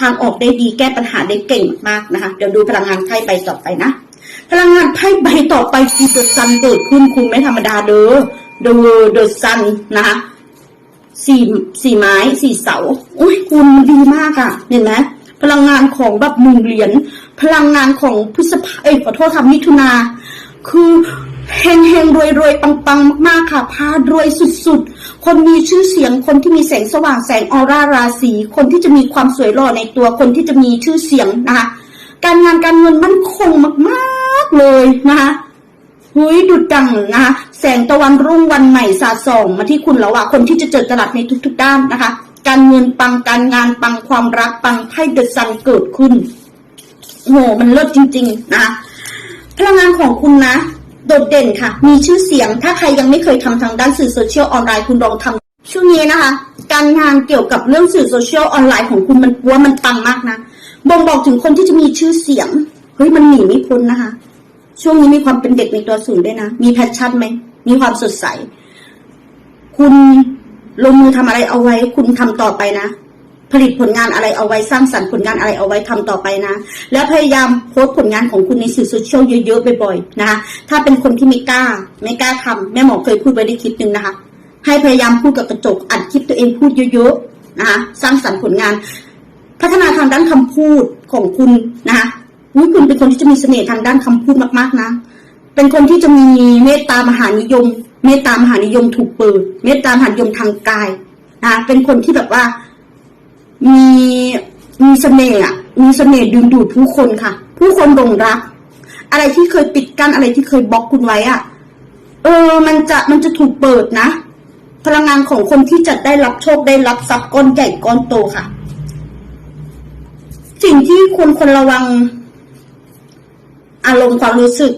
ทางออกได้ดีแก้ปัญหาได้เก่งมากนะคะ เดี๋ยวดูพลังงานไพ่ใบต่อไปนะ พลังงานไพ่ใบต่อไปคือเดอะซันเกิดขึ้นคุณไม่ธรรมดาเด้อเดอะเดอะซันนะคะสี่สี่ไม้สี่เสาอุ้ยคุณมันดีมากอะ่ะ เห็นไหมพลังงานของแบบหนึ่งเหรียญพลังงานของพฤษภาเอ้ยขอโทษค่ะมิถุนาคือ เฮงเฮงรวยรวยปังปังมากๆค่ะพารวยสุดๆ คนมีชื่อเสียง คนที่มีแสงสว่างแสงออร่าราศีคนที่จะมีความสวยหล่อในตัว คนที่จะมีชื่อเสียงนะคะ การงานการเงินมั่นคงมากๆเลยนะคะหุยดุดดังนะคะแสงตะวันรุ่งวันใหม่สาดส่องมาที่คุณแล้วอะคนที่จะเจอตลาดในทุกๆด้านนะคะ การเงินปังการงานปังความรักปังไพ่เดอะซันเกิดขึ้นโอ้โหมันเลิศจริง ๆ นะพลังงานของคุณนะ โดดเด่นค่ะ มีชื่อเสียง ถ้าใครยังไม่เคยทำทางด้านสื่อโซเชียลออนไลน์คุณลองทำช่วงนี้นะคะ การงานเกี่ยวกับเรื่องสื่อโซเชียลออนไลน์ของคุณมันว่ามันปังมากนะบ่งบอกถึงคนที่จะมีชื่อเสียง เฮ้ยมันหนีไม่พ้นนะคะ ช่วงนี้มีความเป็นเด็กในตัวสูงด้วยนะ มีแพชชั่นไหม มีความสดใส คุณลงมือทำอะไรเอาไว้ คุณทำต่อไปนะ ผลิตผลงานอะไรเอาไว้สร้างสรรค์ผลงานอะไรเอาไว้ทำต่อไปนะ แล้วพยายามโพสต์ผลงานของคุณในสื่อโซเชียลเยอะๆบ่อยๆนะคะถ้าเป็นคนที่ไม่กล้า ไม่กล้าทำแม่หมอเคยพูดไว้ในคลิปหนึ่งนะคะ ให้พยายามพูดกับกระจกอัดคลิปตัวเองพูดเยอะๆนะคะสร้างสรรค์ผลงาน พัฒนาทางด้านคำพูดของคุณนะคะคุณเป็นคนที่จะมีเสน่ห์ทางด้านคำพูดมากๆนะ เป็นคนที่จะมีเมตตามหานิยม เมตตามหานิยมถูกเปิด เมตตามหานิยมทางกายนะคะเป็นคนที่แบบว่า มีมีเสน่ห์อะมีเสน่ห์ดึงดูดผู้คนค่ะ ผู้คนหลงรัก อะไรที่เคยปิดกั้นอะไรที่เคยบล็อกคุณไว้อะเออ มันจะมันจะถูกเปิดนะ พลังงานของคนที่จะได้รับโชคได้รับทรัพย์ก้อนใหญ่ก้อนโตค่ะ สิ่งที่ควรคนระวัง อารมณ์ความรู้สึก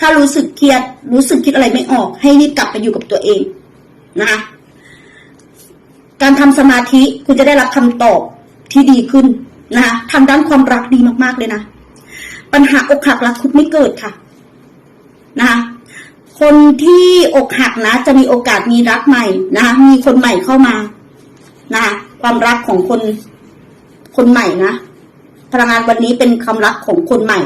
ถ้ารู้สึกเครียด รู้สึกคิดอะไรไม่ออก ให้รีบกลับไปอยู่กับตัวเองนะคะ การทำสมาธิคุณจะได้รับคำตอบที่ดีขึ้นนะคะทางด้านความรักดีมากๆเลยนะ ปัญหาอกหักรักคุดไม่เกิดค่ะนะคะคนที่อกหักนะ จะมีโอกาสมีรักใหม่นะคะมีคนใหม่เข้ามานะคะความรักของคนคนใหม่นะพลังงานวันนี้เป็นความรักของคนใหม่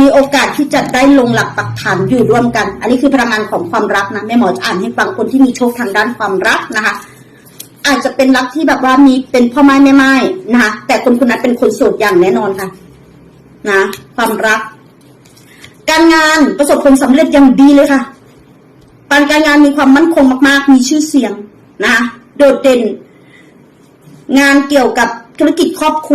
มีโอกาสที่จะได้ลงหลักปักฐานอยู่ร่วมกัน อันนี้คือพลังงานของความรักนะแม่หมอจะอ่านให้ฟังคนที่มีโชคทางด้านความรักนะคะ อาจจะเป็นรักที่แบบว่ามีเป็นพ่อไม้แม่ไม้นะคะแต่คนคนนั้นเป็นคนโสดอย่างแน่นอนค่ะ นะ ความรัก การงานประสบผลสำเร็จอย่างดีเลยค่ะปานการงานมีความมั่นคงมากๆ มีชื่อเสียงนะ โดดเด่น งานเกี่ยวกับธุรกิจครอบครัว